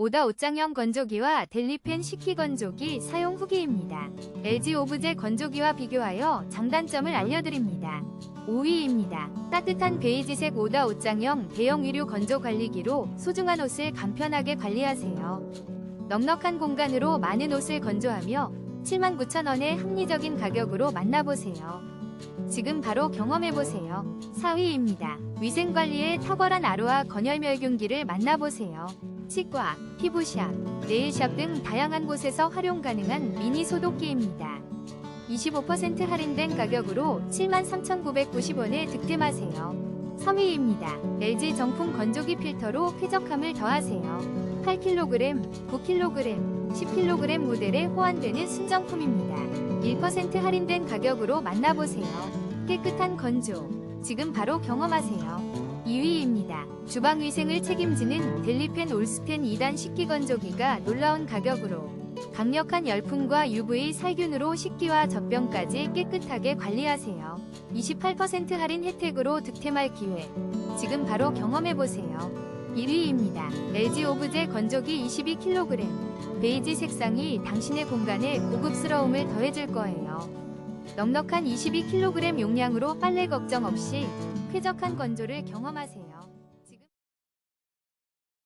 오다 옷장형 건조기와 델리펜 식기 건조기 사용 후기입니다. LG 오브제 건조기와 비교하여 장단점을 알려드립니다. 5위입니다. 따뜻한 베이지색 오다 옷장형 대형 위류 건조 관리기로 소중한 옷을 간편하게 관리하세요. 넉넉한 공간으로 많은 옷을 건조하며 79,000원의 합리적인 가격으로 만나보세요. 지금 바로 경험해보세요. 4위입니다. 위생관리에 탁월한 아로아 건열멸균기를 만나보세요. 치과, 피부샵, 네일샵 등 다양한 곳에서 활용 가능한 미니 소독기입니다. 25% 할인된 가격으로 73,990원에 득템하세요. 3위입니다. LG 정품 건조기 필터로 쾌적함을 더하세요. 8kg, 9kg, 10kg 모델에 호환되는 순정품입니다. 1% 할인된 가격으로 만나보세요. 깨끗한 건조. 지금 바로 경험하세요. 2위입니다. 주방 위생을 책임지는 델리펜 올스텐 2단 식기 건조기가 놀라운 가격으로 강력한 열풍과 UV 살균으로 식기와 젖병까지 깨끗하게 관리하세요. 28% 할인 혜택으로 득템할 기회. 지금 바로 경험해보세요. 1위입니다. LG 오브제 건조기 22kg. 베이지 색상이 당신의 공간에 고급스러움을 더해줄 거예요. 넉넉한 22kg 용량으로 빨래 걱정 없이 쾌적한 건조를 경험하세요.